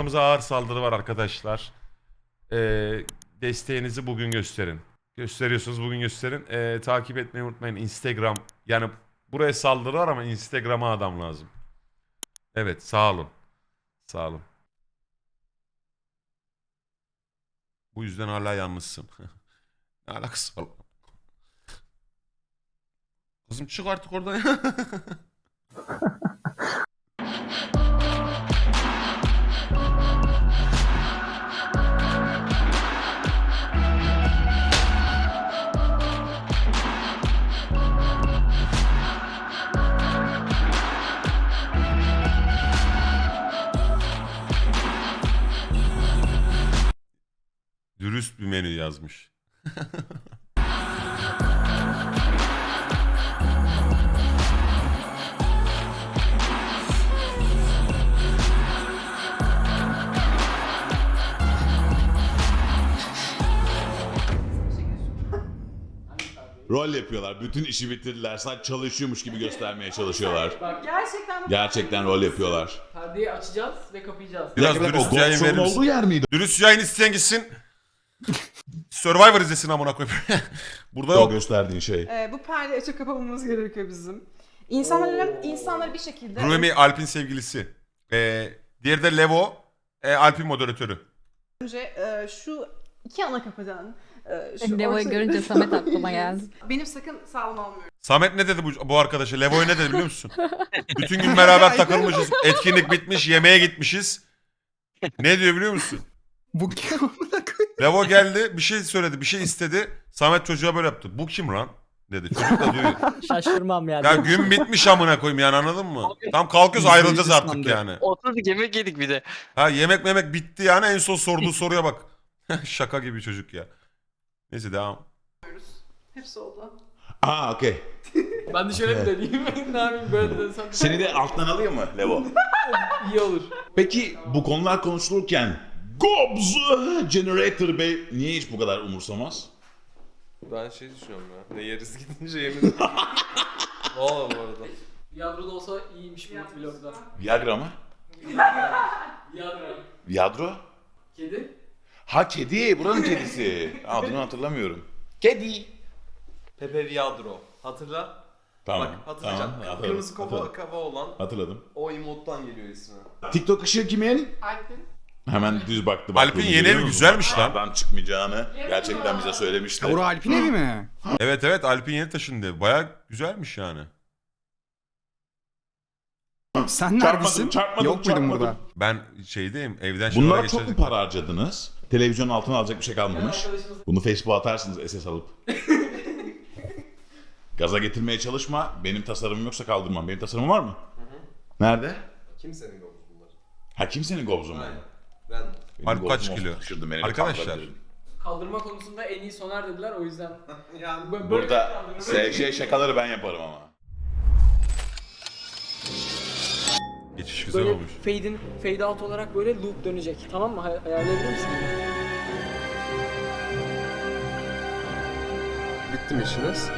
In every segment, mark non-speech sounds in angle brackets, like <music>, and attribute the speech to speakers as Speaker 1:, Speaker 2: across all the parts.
Speaker 1: kanalımıza ağır saldırı var arkadaşlar. Ee, desteğinizi bugün gösterin. Gösteriyorsunuz bugün gösterin. Ee, takip etmeyi unutmayın. Instagram yani buraya saldırı var ama Instagram'a adam lazım. Evet sağ olun. Sağ olun. Bu yüzden hala yalnızsın. <laughs> ne alakası var? Kızım çık artık oradan. <laughs> Dürüst bir menü yazmış.
Speaker 2: Rol yapıyorlar. Bütün işi bitirdiler. Sadece çalışıyormuş gibi göstermeye çalışıyorlar.
Speaker 3: Bak
Speaker 4: Gerçekten
Speaker 2: Gerçekten rol yapıyorlar.
Speaker 3: perdeyi açacağız ve kapayacağız.
Speaker 1: Biraz
Speaker 2: Bir dakika,
Speaker 1: dürüst
Speaker 2: o
Speaker 1: yayın verir misin?
Speaker 2: olduğu yer miydi?
Speaker 1: Dürüst yayın isteyen gitsin. Survivor izlesin amına koyayım. <laughs> Burada
Speaker 2: O
Speaker 1: yok.
Speaker 2: gösterdiğin şey.
Speaker 4: Ee, bu perdeyi açıp kapamamız gerekiyor bizim. İnsanları, insanları bir şekilde...
Speaker 1: Rumi Alp'in sevgilisi. Ee, diğeri de Levo. E, Alp'in moderatörü.
Speaker 4: Önce e, şu iki ana kapıdan... E, şu
Speaker 5: Levo'yu
Speaker 4: orta-
Speaker 5: görünce Samet aklıma <laughs> geldi.
Speaker 4: Benim sakın sağlam almıyorum.
Speaker 1: Samet ne dedi bu, bu arkadaşa? Levo'ya ne dedi biliyor musun? <laughs> Bütün gün beraber takılmışız. Etkinlik bitmiş. Yemeğe gitmişiz. Ne diyor biliyor musun?
Speaker 6: Bu kim
Speaker 1: Levo geldi bir şey söyledi bir şey istedi. Samet çocuğa böyle yaptı. Bu kim lan? Dedi. Çocuk da diyor.
Speaker 7: Şaşırmam yani.
Speaker 1: Ya gün bitmiş amına koyayım yani anladın mı? Tam kalkıyoruz ayrılacağız artık yani.
Speaker 8: Oturduk yemek yedik bir de.
Speaker 1: Ha yemek memek bitti yani en son sorduğu soruya bak. <laughs> Şaka gibi çocuk ya. Neyse devam.
Speaker 4: Hepsi oldu.
Speaker 2: Aa okey.
Speaker 3: Ben de şöyle bir deneyeyim. <laughs> ne yapayım böyle desem
Speaker 2: Seni de alttan alayım mı Levo?
Speaker 3: iyi olur.
Speaker 2: Peki bu konular konuşulurken Gobs Generator Bey niye hiç bu kadar umursamaz?
Speaker 9: Ben şey düşünüyorum ya. Ne yeriz gidince yemin. <laughs> Valla bu arada.
Speaker 3: Yadro da olsa iyiymiş bu vlogda.
Speaker 2: Viagra mı?
Speaker 3: Yadro.
Speaker 2: Yadro?
Speaker 3: Kedi.
Speaker 2: Ha kedi, buranın kedisi. Adını hatırlamıyorum. Kedi.
Speaker 9: Pepe Viadro. Hatırla.
Speaker 2: Tamam.
Speaker 9: Bak hatırlayacağım.
Speaker 2: Tamam, hatırladım,
Speaker 9: Kırmızı kafa,
Speaker 2: hatırladım.
Speaker 9: kafa olan
Speaker 2: Hatırladım.
Speaker 9: o emottan geliyor ismi.
Speaker 2: TikTok ışığı kimin?
Speaker 4: Alp'in.
Speaker 2: Hemen düz baktı. baktı.
Speaker 1: Alp'in yeni evi güzelmiş lan.
Speaker 2: Aradan çıkmayacağını gerçekten bize söylemişti.
Speaker 6: Bura Alp'in evi mi?
Speaker 1: Evet evet Alp'in yeni taşındı. Baya güzelmiş yani.
Speaker 6: Sen neredesin?
Speaker 2: çarpmadım,
Speaker 6: Yok muydun
Speaker 2: çarpmadım.
Speaker 6: burada?
Speaker 1: Ben şeydeyim evden şuralara
Speaker 2: Bunlara çok mu
Speaker 1: geçecek.
Speaker 2: para harcadınız? Televizyonun altına alacak bir şey kalmamış. Bunu Facebook'a atarsınız SS alıp. <laughs> Gaza getirmeye çalışma. Benim tasarımım yoksa kaldırmam. Benim tasarımım var mı? Nerede?
Speaker 9: Kimsenin yolu bunlar.
Speaker 2: Ha kimsenin gobzu mu?
Speaker 9: Aynen. Ben
Speaker 1: Alp kaç kilo?
Speaker 2: olsa taşırdı beni,
Speaker 1: Arkadaşlar.
Speaker 3: Kaldırma konusunda en iyi Soner dediler o yüzden. <laughs>
Speaker 9: yani
Speaker 3: Böyle
Speaker 2: Burada
Speaker 3: böyle-
Speaker 2: şey şakaları ben yaparım ama.
Speaker 1: Geçiş güzel
Speaker 3: Böyle
Speaker 1: olmuş.
Speaker 3: fade in, fade out olarak böyle loop dönecek. Tamam mı? Hay- Ayarlayabilir misin?
Speaker 9: bitti mi işiniz?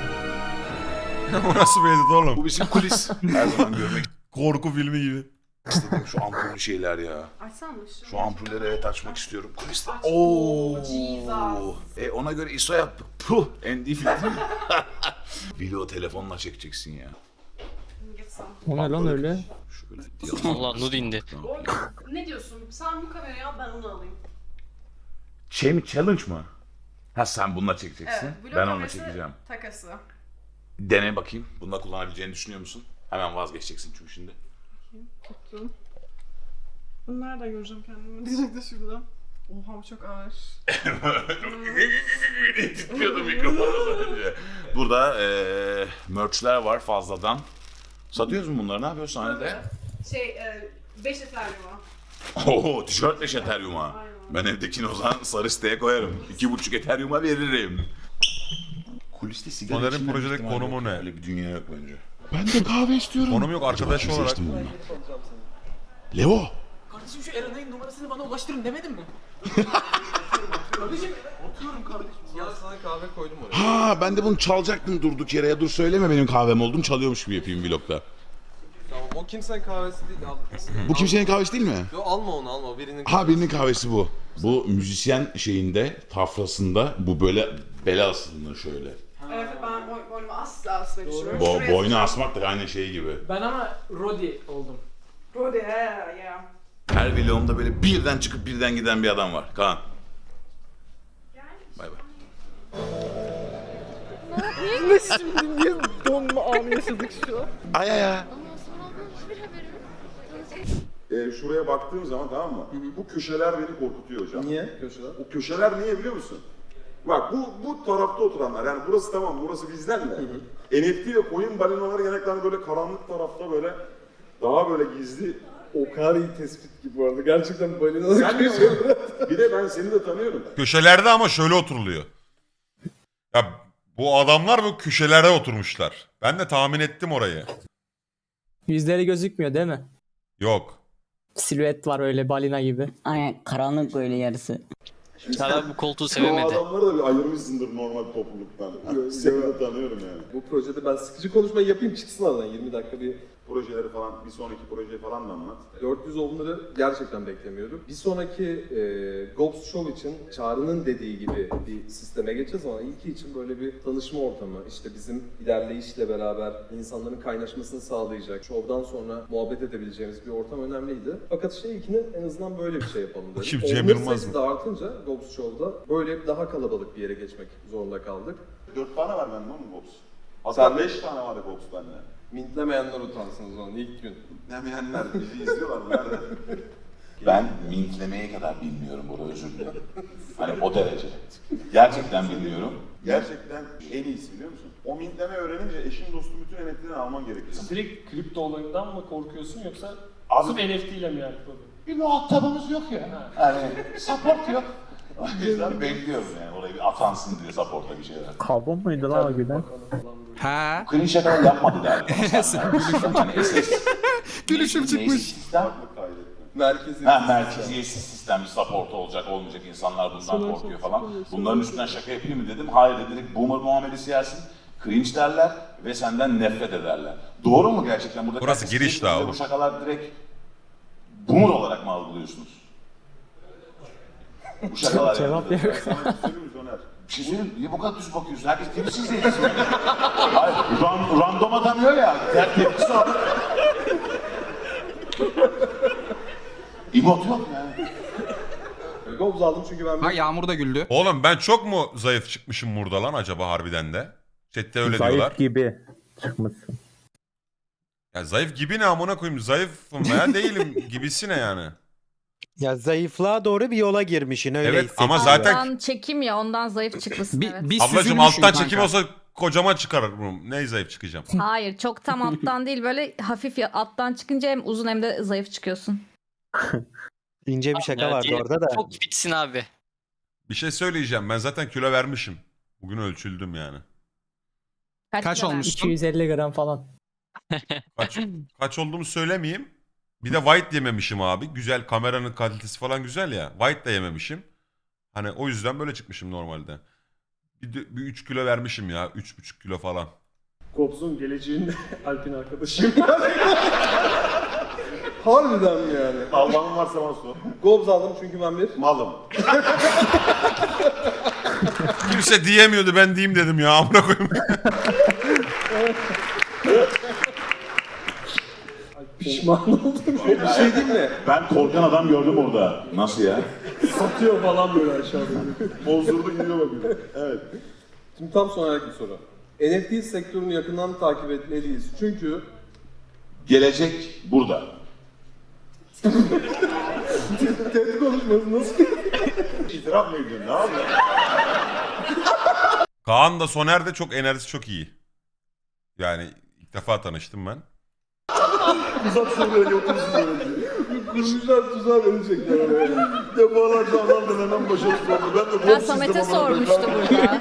Speaker 9: <laughs>
Speaker 1: o nasıl bir edit oğlum?
Speaker 2: Bu bizim kulis. Her zaman görmek
Speaker 1: Korku filmi gibi.
Speaker 2: İstediğim şu ampullü şeyler ya.
Speaker 4: Açsana şu.
Speaker 2: Şu ampulleri evet açmak istiyorum. Kuliste.
Speaker 4: Aç.
Speaker 2: Oo.
Speaker 4: Jesus.
Speaker 2: E ona göre ISO yaptık. Puh. ND filtre. <laughs> Video telefonla çekeceksin ya.
Speaker 7: O ne lan öyle?
Speaker 2: Şöyle
Speaker 8: Allah nud indi.
Speaker 4: Ne diyorsun? Sen bu kamerayı al ben onu alayım.
Speaker 2: Şey mi challenge mı? Ha sen bununla çekeceksin.
Speaker 4: Evet.
Speaker 2: ben onunla
Speaker 4: kamerası
Speaker 2: çekeceğim.
Speaker 4: Takası.
Speaker 2: Dene bakayım. Bununla kullanabileceğini düşünüyor musun? Hemen vazgeçeceksin çünkü şimdi.
Speaker 4: Tuttum. Bunu nereden göreceğim kendimi? <laughs> Direkt de şurada. Oha bu çok ağır. <laughs>
Speaker 2: Titriyordu mikrofonu önce. Burada eee merchler var fazladan. Satıyoruz mu bunları? Ne yapıyorsun sahnede?
Speaker 4: Şey, 5 ethereum
Speaker 2: Oo, tişört ve ethereum'a. Ben evdekini o zaman sarı siteye koyarım. İki buçuk ethereum'a veririm. Kuliste sigara
Speaker 1: projedeki
Speaker 2: ihtimal
Speaker 1: konumu
Speaker 2: yok.
Speaker 1: ne?
Speaker 2: Öyle bir dünya yok bence. Ben de kahve istiyorum.
Speaker 1: Konum yok arkadaş
Speaker 2: Acaba
Speaker 1: olarak.
Speaker 2: seçtim bunu? Levo.
Speaker 3: Kardeşim şu Eren'in numarasını bana ulaştırın demedin mi? kardeşim oturuyorum kardeşim.
Speaker 9: Ya sana kahve koydum oraya.
Speaker 2: Ha ben de bunu çalacaktım durduk yere. Ya dur söyleme benim kahvem oldum çalıyormuş gibi yapayım vlogda.
Speaker 9: O kimsenin kahvesi değil. Al.
Speaker 2: Bu kimsenin kahvesi değil mi?
Speaker 9: Yo, alma onu alma. Birinin
Speaker 2: Ha birinin kahvesi bu. Bu müzisyen şeyinde, tafrasında bu böyle bel asılınır şöyle.
Speaker 4: Ben boy, boynumu asla asmayı.
Speaker 2: Bo
Speaker 4: Şuraya
Speaker 2: boynu asmak da aynı şey gibi.
Speaker 3: Ben ama Rodi oldum.
Speaker 4: Rodi he ya.
Speaker 2: Her vlogumda böyle birden çıkıp birden giden bir adam var. Kaan. Bay bay.
Speaker 3: Ne şimdi niye donma anı yaşadık şu an?
Speaker 2: Ay ay ay.
Speaker 5: Ee, şuraya baktığım zaman tamam mı? Bu köşeler beni korkutuyor hocam.
Speaker 9: Niye? Köşeler.
Speaker 5: O köşeler niye biliyor musun? Bak bu bu tarafta oturanlar yani burası tamam burası bizden de. NFT ve coin balinaları genellikle böyle karanlık tarafta böyle daha böyle gizli.
Speaker 9: O kadar iyi tespit ki bu arada. Gerçekten balinalar
Speaker 5: Sen de <laughs> bir de ben seni de tanıyorum.
Speaker 1: Köşelerde ama şöyle oturuluyor. Ya bu adamlar bu köşelerde oturmuşlar. Ben de tahmin ettim orayı.
Speaker 3: Yüzleri gözükmüyor değil mi?
Speaker 1: Yok.
Speaker 3: Silüet var öyle balina gibi.
Speaker 7: Aynen karanlık böyle yarısı.
Speaker 8: Çağlar bu koltuğu
Speaker 5: O
Speaker 8: sevemedi.
Speaker 5: adamları da bir ayırmışsındır normal topluluktan. seni de tanıyorum yani.
Speaker 9: Bu projede ben sıkıcı konuşmayı yapayım çıksın aradan 20 dakika bir
Speaker 5: Projeleri falan bir sonraki projeyi falan da anlat.
Speaker 9: 400 onları gerçekten beklemiyordum. Bir sonraki e, Ghost Show için Çağrı'nın dediği gibi bir sisteme geçeceğiz ama ilki için böyle bir tanışma ortamı, işte bizim ilerleyişle beraber insanların kaynaşmasını sağlayacak, şovdan sonra muhabbet edebileceğimiz bir ortam önemliydi. Fakat işte ilkini en azından böyle bir şey yapalım dedik.
Speaker 1: Kim, Cem
Speaker 9: Onların
Speaker 1: Yılmaz
Speaker 9: sayısı
Speaker 1: mı?
Speaker 9: da artınca Ghost Show'da böyle daha kalabalık bir yere geçmek zorunda kaldık.
Speaker 5: Dört tane var bende oğlum Gops. Hatta
Speaker 9: Sen-
Speaker 5: beş tane var Gops bende.
Speaker 9: Mintlemeyenler utansın o zaman ilk gün.
Speaker 5: Demeyenler bizi izliyorlar? Nerede? <laughs>
Speaker 2: Ben mintlemeye kadar bilmiyorum burada özür dilerim. Hani o derece. Gerçekten bilmiyorum.
Speaker 5: Gerçekten en iyisi biliyor musun? O mintleme öğrenince eşin dostun bütün NFT'lerini alman gerekiyor.
Speaker 10: Direkt kripto olayından mı korkuyorsun yoksa
Speaker 2: Abi-
Speaker 10: sırf NFT ile mi yani?
Speaker 2: Bir muhatabımız yok ya. Hani support yok. <laughs> O yüzden bekliyorum yani orayı bir atansın diye support'a bir şeyler.
Speaker 3: Karbon muydu lan o gülen?
Speaker 6: Ha.
Speaker 2: Clean şakalar yapmadı galiba. <laughs>
Speaker 6: Gülüşüm
Speaker 2: neyse
Speaker 6: çıkmış.
Speaker 2: Sistem.
Speaker 5: Kaydetme.
Speaker 9: Merkezi
Speaker 2: Ha, merkeziyetsiz sistem bir support olacak olmayacak insanlar bundan korkuyor falan. Bunların üstünden şaka yapayım mı dedim. Hayır dedi direkt boomer muamelesi yersin. Cringe derler ve senden nefret ederler. Doğru mu gerçekten? Burada
Speaker 1: Burası giriş daha.
Speaker 2: Bu şakalar direkt boomer olarak mı algılıyorsunuz? Bu şakalar
Speaker 3: Cevap yok.
Speaker 5: Söyleyeyim,
Speaker 2: niye bu kadar düz bakıyorsun? Herkes tepkisiz değil. Hayır, ran, random atamıyor ya. Ter tepkisi var. İmot yok yani.
Speaker 9: Gobz aldım çünkü ben
Speaker 6: Ha Yağmur da güldü.
Speaker 1: Oğlum ben çok mu zayıf çıkmışım burada lan acaba harbiden de? Chat'te öyle diyorlar.
Speaker 3: gibi çıkmışsın.
Speaker 1: Ya zayıf gibi ne amına koyayım? Zayıfım veya değilim gibisi ne yani?
Speaker 11: Ya zayıflığa doğru bir yola girmişsin öyle
Speaker 1: Evet ama
Speaker 11: hissediyorum.
Speaker 1: zaten
Speaker 12: Alttan çekim ya ondan zayıf çıkmışsın
Speaker 6: Bir,
Speaker 12: evet.
Speaker 6: bir
Speaker 1: ablacım
Speaker 6: süzülmüşsün
Speaker 1: alttan
Speaker 6: kanka.
Speaker 1: çekim olsa kocaman çıkarırım. Ne zayıf çıkacağım? <laughs>
Speaker 12: Hayır çok tam alttan değil böyle hafif ya- alttan çıkınca hem uzun hem de zayıf çıkıyorsun.
Speaker 11: İnce bir şaka
Speaker 8: Ya
Speaker 11: vardı orada da.
Speaker 8: Çok fitsin abi.
Speaker 1: Bir şey söyleyeceğim. Ben zaten kilo vermişim. Bugün ölçüldüm yani.
Speaker 6: Kaç
Speaker 12: kilo
Speaker 6: olmuş?
Speaker 3: 250 gram falan.
Speaker 1: Kaç, kaç olduğumu söylemeyeyim. Bir de white yememişim abi. Güzel kameranın kalitesi falan güzel ya. White da yememişim. Hani o yüzden böyle çıkmışım normalde. Bir, de- bir 3 kilo vermişim ya. 3,5 kilo falan.
Speaker 10: Gobs'un geleceğinde <laughs> Alp'in arkadaşıyım. <laughs>
Speaker 9: Harbiden mi yani?
Speaker 5: Allah'ın varsa bana sor.
Speaker 9: Gobz aldım çünkü ben bir
Speaker 5: Malım.
Speaker 1: Kimse diyemiyordu ben diyeyim dedim ya. Amına koyayım. <laughs>
Speaker 10: Pişman oldum. <laughs>
Speaker 9: bir şey değil mi?
Speaker 2: Ben korkan adam gördüm orada. Nasıl ya?
Speaker 10: Satıyor falan böyle aşağıda.
Speaker 5: Bozdurdu gidiyor bakıyor. Evet.
Speaker 9: Şimdi tam sonraki bir soru. NFT sektörünü yakından takip etmeliyiz. Çünkü
Speaker 2: Gelecek burada.
Speaker 9: TED konuşması nasıl?
Speaker 5: İtiraf mı ediyorsun? Ne yapıyorsun?
Speaker 1: Kaan da Soner de çok enerjisi çok iyi. Yani ilk defa tanıştım ben.
Speaker 5: Uzatsın böyle otursun böyle.
Speaker 9: Kurmuşlar tuzağa verecekler oraya.
Speaker 5: Defalarca adamdır hemen başarılı oldu. Ben de
Speaker 12: Ben Samet'e
Speaker 5: sistem olarak-
Speaker 12: sormuştu burada.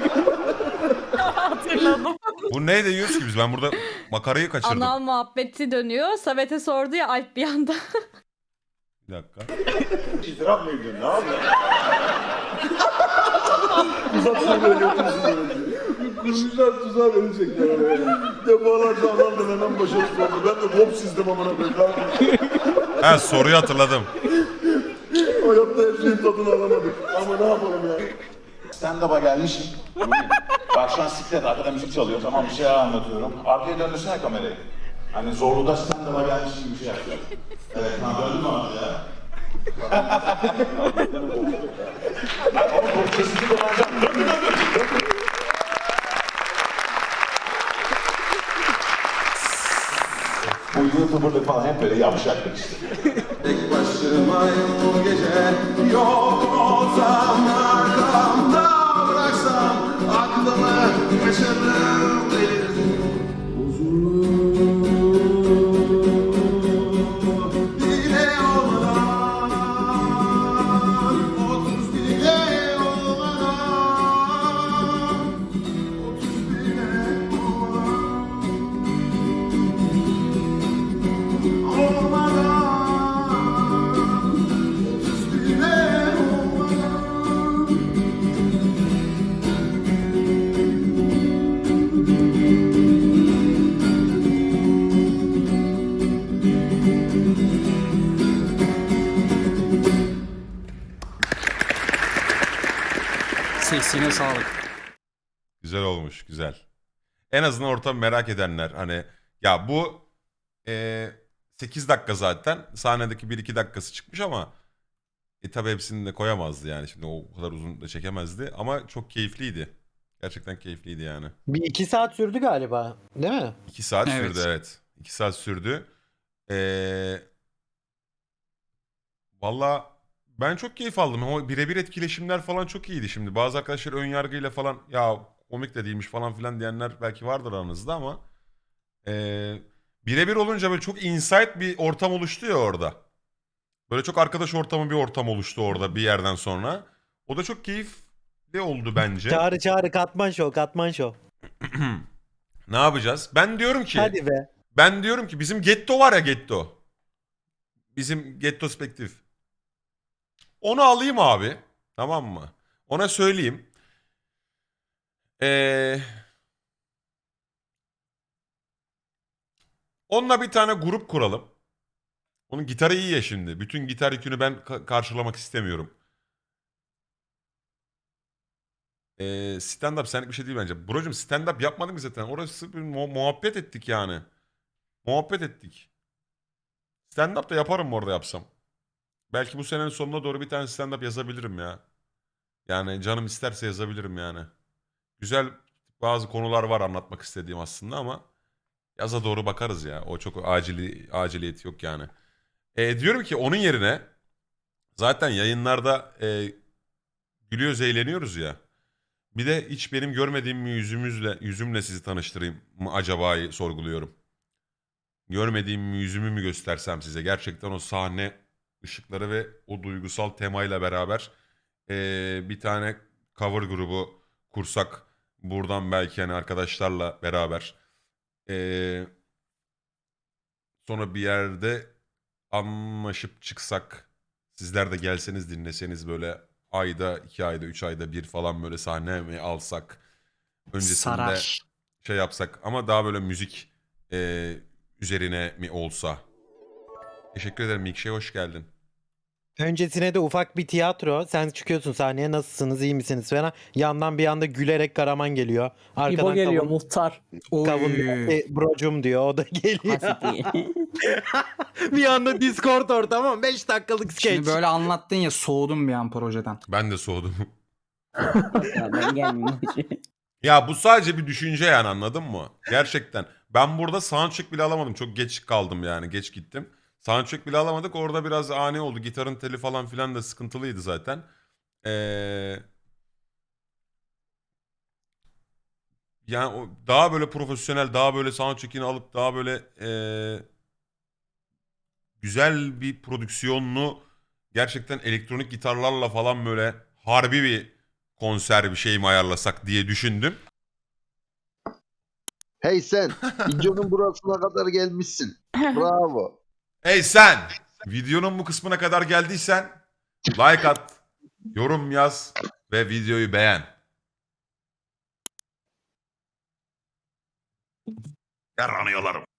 Speaker 1: Bu ne de yiyoruz ki biz? Ben burada makarayı kaçırdım.
Speaker 12: Anal muhabbeti dönüyor. Samet'e sordu ya Alp bir anda.
Speaker 1: Bir dakika.
Speaker 5: İtiraf mı ediyorsun? Ne yapıyorsun?
Speaker 10: Uzatsın böyle otursun böyle.
Speaker 5: Kurmuşlar tuzağa verecekler. Defalarca anamdan hemen başarısız oldu. Ben de top çizdim amına koyayım.
Speaker 1: Ha soruyu hatırladım.
Speaker 5: Hayatta her şeyin tadını alamadık. Ama ne yapalım ya.
Speaker 2: Stand-up'a gelmişim. Bak şu an siklet arkada müzik çalıyor tamam bir şey anlatıyorum. Arkaya döndürsene kamerayı. Hani zorluda stand-up'a gelmişim gibi bir şey yapacağım. Evet, ha döndün mü arkaya? Ama çok sesli kullanacağım. YouTuber'lık falan hep böyle yavşaklık işte.
Speaker 9: Tek başımayım bu gece Yok olsam arkamda bıraksam Aklımı kaçırırım
Speaker 6: sağlık.
Speaker 1: Güzel olmuş, güzel. En azından ortamı merak edenler hani ya bu eee 8 dakika zaten sahnedeki 1-2 dakikası çıkmış ama e tabi hepsini de koyamazdı yani şimdi o kadar uzun da çekemezdi ama çok keyifliydi. Gerçekten keyifliydi yani.
Speaker 11: Bir iki saat sürdü galiba. Değil mi?
Speaker 1: 2 saat
Speaker 6: Evet.
Speaker 1: sürdü evet. 2 saat sürdü. Ee, Valla ben çok keyif aldım. O birebir etkileşimler falan çok iyiydi şimdi. Bazı arkadaşlar ön yargıyla falan ya komik de değilmiş falan filan diyenler belki vardır aranızda ama ee, birebir olunca böyle çok insight bir ortam oluştu ya orada. Böyle çok arkadaş ortamı bir ortam oluştu orada bir yerden sonra. O da çok keyifli oldu bence. <laughs>
Speaker 11: Çağrı çağrı katman şov katman şov. <clears throat>
Speaker 1: ne yapacağız? Ben diyorum ki
Speaker 11: Hadi be.
Speaker 1: Ben diyorum ki bizim getto var ya getto. Bizim getto spektif. Onu alayım abi. Tamam mı? Ona söyleyeyim. Ee, onunla bir tane grup kuralım. Onun gitarı iyi ya şimdi. Bütün gitar yükünü ben ka- karşılamak istemiyorum. Ee, stand-up senlik bir şey değil bence. Brocum stand-up yapmadık zaten? Orası bir mu- muhabbet ettik yani. Muhabbet ettik. Stand-up da yaparım orada yapsam. Belki bu senenin sonuna doğru bir tane stand-up yazabilirim ya. Yani canım isterse yazabilirim yani. Güzel bazı konular var anlatmak istediğim aslında ama yaza doğru bakarız ya. O çok acili aciliyeti yok yani. E, diyorum ki onun yerine zaten yayınlarda e, gülüyoruz eğleniyoruz ya. Bir de hiç benim görmediğim yüzümüzle yüzümle sizi tanıştırayım mı acaba'yı sorguluyorum görmediğim yüzümü mü göstersem size gerçekten o sahne ışıkları ve o duygusal temayla beraber eee, bir tane cover grubu kursak buradan belki hani arkadaşlarla beraber eee, sonra bir yerde anlaşıp çıksak sizler de gelseniz dinleseniz böyle ayda iki ayda üç ayda bir falan böyle sahne mi alsak öncesinde
Speaker 6: Sarar.
Speaker 1: şey yapsak ama daha böyle müzik e, üzerine mi olsa. Teşekkür ederim Mikşe hoş geldin.
Speaker 11: Öncesine de ufak bir tiyatro. Sen çıkıyorsun sahneye nasılsınız iyi misiniz falan. Yandan bir anda gülerek Karaman geliyor. Arkadan
Speaker 3: İbo geliyor
Speaker 11: kavun,
Speaker 3: muhtar.
Speaker 11: kavun diyor. "E, brocum diyor o da geliyor. <laughs> Bir anda Discord ortamı ama 5 dakikalık skeç.
Speaker 6: Şimdi böyle anlattın ya soğudum bir an projeden.
Speaker 1: Ben de soğudum.
Speaker 7: ya ben gelmeyeyim. <laughs>
Speaker 1: ya bu sadece bir düşünce yani anladın mı? Gerçekten. Ben burada soundcheck bile alamadım. Çok geç kaldım yani. Geç gittim. Soundcheck bile alamadık. Orada biraz ani oldu. Gitarın teli falan filan da sıkıntılıydı zaten. Ee, yani o daha böyle profesyonel, daha böyle soundcheck'ini alıp daha böyle ee, güzel bir prodüksiyonlu gerçekten elektronik gitarlarla falan böyle harbi bir konser bir şey mi ayarlasak diye düşündüm.
Speaker 13: Hey sen, videonun burasına kadar gelmişsin. <laughs> Bravo.
Speaker 1: Ey sen videonun bu kısmına kadar geldiysen like at, yorum yaz ve videoyu beğen.
Speaker 2: Yaranıyorlarım.